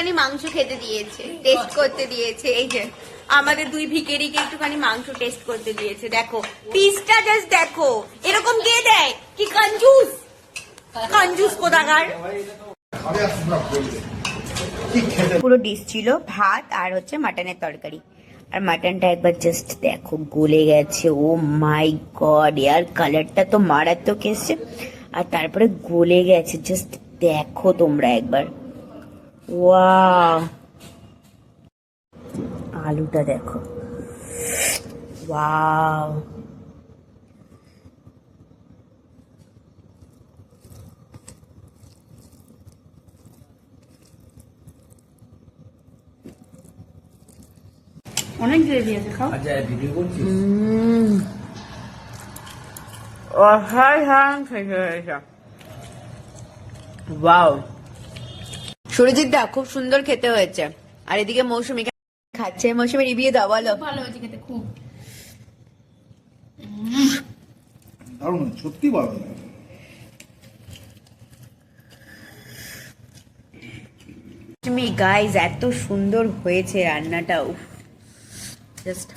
একটুখানি মাংস খেতে দিয়েছে টেস্ট করতে দিয়েছে, এই যে আমাদের দুই ভিকেরিকে একটুখানি মাংস টেস্ট করতে দিয়েছে, দেখো। পিসটা জাস্ট দেখো। এরকম কে দেয়? কি কঞ্জুস কঞ্জুস কোথাকার? খাবে আর তোমরা বলবে কি খেতে পুরো ডিশ ছিল ভাত আর হচ্ছে মাটনের তরকারি। আর মাটনটা একবার জাস্ট দেখো, গলে গেছে। ও মাই গড ইয়ার কালারটা তো মারাত্মক এসছে। আর তারপরে গলে গেছে। জাস্ট দেখো তোমরা একবার। ওয়াও আলুটা দেখো। ওয়াও অনেক গ্রেভি আছে খাও। আচ্ছা ভিডিও করছিস. অসাধারণ খেতে হয়েছে ওয়াও সুরজিৎ দা খুব সুন্দর খেতে হয়েছে। আর এদিকে মৌসুমি খাচ্ছে। মৌসুমি রিভিউ দাও বলো। ভালো হয়েছে খেতে খুব। দারুণ সত্যি ভালো তুমি গাইজ এত সুন্দর হয়েছে রান্নাটাও জাস্ট